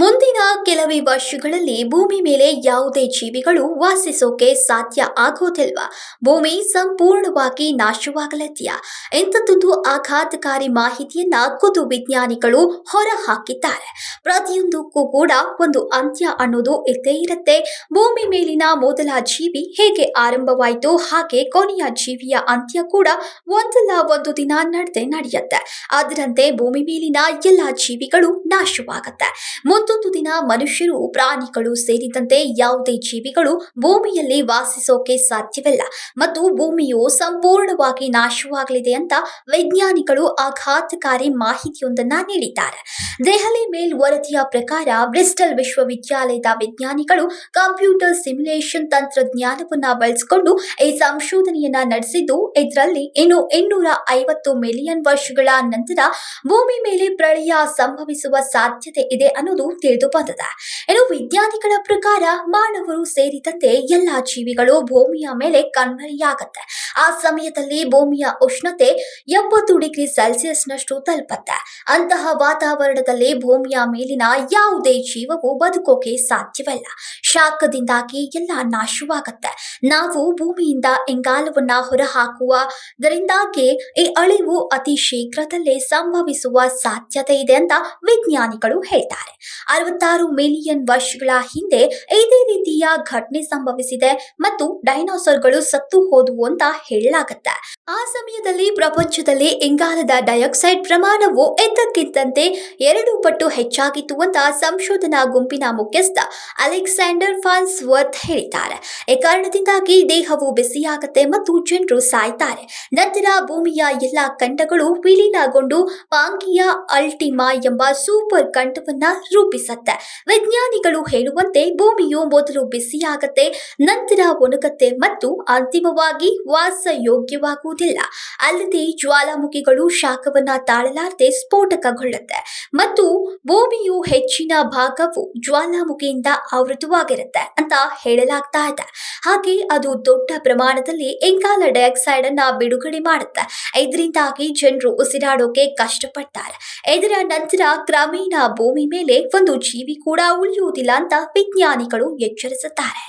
ಮುಂದಿನ ಕೆಲವೇ ವರ್ಷಗಳಲ್ಲಿ ಭೂಮಿ ಮೇಲೆ ಯಾವುದೇ ಜೀವಿಗಳು ವಾಸಿಸೋಕೆ ಸಾಧ್ಯ ಆಗೋದಿಲ್ವಾ? ಭೂಮಿ ಸಂಪೂರ್ಣವಾಗಿ ನಾಶವಾಗಲಿದೆಯಾ ಇಂಥದ್ದೊಂದು ಆಘಾತಕಾರಿ ಮಾಹಿತಿಯನ್ನ ಖುದ್ದು ವಿಜ್ಞಾನಿಗಳು ಹೊರ ಹಾಕಿದ್ದಾರೆ ಪ್ರತಿಯೊಂದಕ್ಕೂ ಕೂಡ ಒಂದು ಅಂತ್ಯ ಅನ್ನೋದು ಇದ್ದೇ ಇರುತ್ತೆ. ಭೂಮಿ ಮೇಲಿನ ಮೊದಲ ಜೀವಿ ಹೇಗೆ ಆರಂಭವಾಯಿತು ಹಾಗೆ ಕೊನೆಯ ಜೀವಿಯ ಅಂತ್ಯ ಕೂಡ ಒಂದಲ್ಲ ಒಂದು ದಿನ ನಡೆದೇ ನಡೆಯುತ್ತೆ. ಅದರಂತೆ ಭೂಮಿ ಮೇಲಿನ ಎಲ್ಲ ಜೀವಿಗಳು ನಾಶವಾಗುತ್ತೆ. ಮುಂದೊಂದು ದಿನ ಮನುಷ್ಯರು, ಪ್ರಾಣಿಗಳು ಸೇರಿದಂತೆ ಯಾವುದೇ ಜೀವಿಗಳು ಭೂಮಿಯಲ್ಲಿ ವಾಸಿಸೋಕೆ ಸಾಧ್ಯವಿಲ್ಲ. ಮತ್ತು ಭೂಮಿಯು ಸಂಪೂರ್ಣವಾಗಿ ನಾಶವಾಗಲಿದೆ ಅಂತ ವಿಜ್ಞಾನಿಗಳು ಆಘಾತಕಾರಿ ಮಾಹಿತಿಯೊಂದನ್ನ ನೀಡಿದ್ದಾರೆ. ದೆಹಲಿ ಮೇಲ್ ವರದಿಯ ಪ್ರಕಾರ ಬ್ರಿಸ್ಟಲ್ ವಿಶ್ವವಿದ್ಯಾಲಯದ ವಿಜ್ಞಾನಿಗಳು ಕಂಪ್ಯೂಟರ್ ಸಿಮ್ಯುಲೇಷನ್ ತಂತ್ರಜ್ಞಾನವನ್ನ ಬಳಸಿಕೊಂಡು ಈ ಸಂಶೋಧನೆಯನ್ನ ನಡೆಸಿದ್ದು, ಇದರಲ್ಲಿ ಇನ್ನು ಇನ್ನೂರ ಐವತ್ತು ಮಿಲಿಯನ್ ವರ್ಷಗಳ ನಂತರ ಭೂಮಿ ಮೇಲೆ ಪ್ರಳಯ ಸಂಭವಿಸುವ ಸಾಧ್ಯತೆ ಇದೆ ಅನ್ನೋದು ತಿಳಿದು ಬಂದಿದೆ ಇನ್ನು ವಿಜ್ಞಾನಿಗಳ ಪ್ರಕಾರ ಮಾನವರು ಸೇರಿದಂತೆ ಎಲ್ಲಾ ಜೀವಿಗಳು ಭೂಮಿಯ ಮೇಲೆ ಕಣ್ಮರೆಯಾಗತ್ತೆ. ಆ ಸಮಯದಲ್ಲಿ ಭೂಮಿಯ ಉಷ್ಣತೆ ಎಪ್ಪತ್ತು ಡಿಗ್ರಿ ಸೆಲ್ಸಿಯಸ್ನಷ್ಟು ತಲುಪತ್ತೆ. ಅಂತಹ ವಾತಾವರಣದಲ್ಲಿ ಭೂಮಿಯ ಮೇಲಿನ ಯಾವುದೇ ಜೀವವು ಬದುಕೋಕೆ ಸಾಧ್ಯವಿಲ್ಲ. ಶಾಖದಿಂದಾಗಿ ಎಲ್ಲ ನಾಶವಾಗತ್ತೆ. ನಾವು ಭೂಮಿಯಿಂದ ಇಂಗಾಲವನ್ನ ಹೊರಹಾಕುವುದರಿಂದಾಗಿ ಈ ಅಳಿವು ಅತಿ ಶೀಘ್ರದಲ್ಲೇ ಸಂಭವಿಸುವ ಸಾಧ್ಯತೆ ಇದೆ ಅಂತ ವಿಜ್ಞಾನಿಗಳು ಹೇಳ್ತಾರೆ. ಅರವತ್ತಾರು ಮಿಲಿಯನ್ ವರ್ಷಗಳ ಹಿಂದೆ ಇದೇ ರೀತಿಯ ಘಟನೆ ಸಂಭವಿಸಿದೆ ಮತ್ತು ಡೈನೋಸಾರ್ಗಳು ಸತ್ತು ಹೋದವು ಅಂತ ಹೇಳಲಾಗತ್ತೆ. ಆ ಸಮಯದಲ್ಲಿ ಪ್ರಪಂಚದಲ್ಲಿ ಇಂಗಾಲದ ಡೈಆಕ್ಸೈಡ್ ಪ್ರಮಾಣವು ಎದ್ದಕ್ಕಿದ್ದಂತೆ ಎರಡು ಪಟ್ಟು ಹೆಚ್ಚಾಗಿತ್ತು ಅಂತ ಸಂಶೋಧನಾ ಗುಂಪಿನ ಮುಖ್ಯಸ್ಥ ಅಲೆಕ್ಸಾಂಡರ್ ಫಾನ್ಸ್ ವರ್ತ್ ಹೇಳಿದ್ದಾರೆ. ಈ ಕಾರಣದಿಂದಾಗಿ ದೇಹವು ಬಿಸಿಯಾಗುತ್ತೆ ಮತ್ತು ಜನರು ಸಾಯ್ತಾರೆ. ನಂತರ ಭೂಮಿಯ ಎಲ್ಲ ಖಂಡಗಳು ವಿಲೀನಗೊಂಡು ಪಾಂಗಿಯ ಅಲ್ಟಿಮಾ ಎಂಬ ಸೂಪರ್ ಖಂಡವನ್ನ ರೂಪಿಸುತ್ತೆ. ವಿಜ್ಞಾನಿಗಳು ಹೇಳುವಂತೆ ಭೂಮಿಯು ಮೊದಲು ಬಿಸಿಯಾಗತ್ತೆ, ನಂತರ ಒಣಗತ್ತೆ ಮತ್ತು ಅಂತಿಮವಾಗಿ ವಾಸಯೋಗ್ಯವಾಗುವುದಿಲ್ಲ. ಅಲ್ಲದೆ ಜ್ವಾಲಾಮುಖಿಗಳು ಶಾಖವನ್ನ ತಾಳಲಾರದೆ ಸ್ಫೋಟಕಗೊಳ್ಳುತ್ತೆ ಮತ್ತು ಭೂಮಿಯು ಹೆಚ್ಚಿನ ಭಾಗವು ಜ್ವಾಲಾಮುಖಿಯಿಂದ ಆವೃತವಾಗಿರುತ್ತೆ ಅಂತ ಹೇಳಲಾಗ್ತಾ ಇದೆ. ಹಾಗೆ ಅದು ದೊಡ್ಡ ಪ್ರಮಾಣದಲ್ಲಿ ಇಂಗಾಲ ಡೈಆಕ್ಸೈಡ್ ಅನ್ನ ಬಿಡುಗಡೆ ಮಾಡುತ್ತೆ. ಇದರಿಂದಾಗಿ ಜನರು ಉಸಿರಾಡೋಕೆ ಕಷ್ಟಪಡ್ತಾರೆ. ಇದರ ನಂತರ ಕ್ರಮೇಣ ಭೂಮಿ ಮೇಲೆ ಒಂದು ಜೀವಿ ಕೂಡ ಉಳಿಯುವುದಿಲ್ಲ ಅಂತ ವಿಜ್ಞಾನಿಗಳು ಎಚ್ಚರಿಸುತ್ತಾರೆ.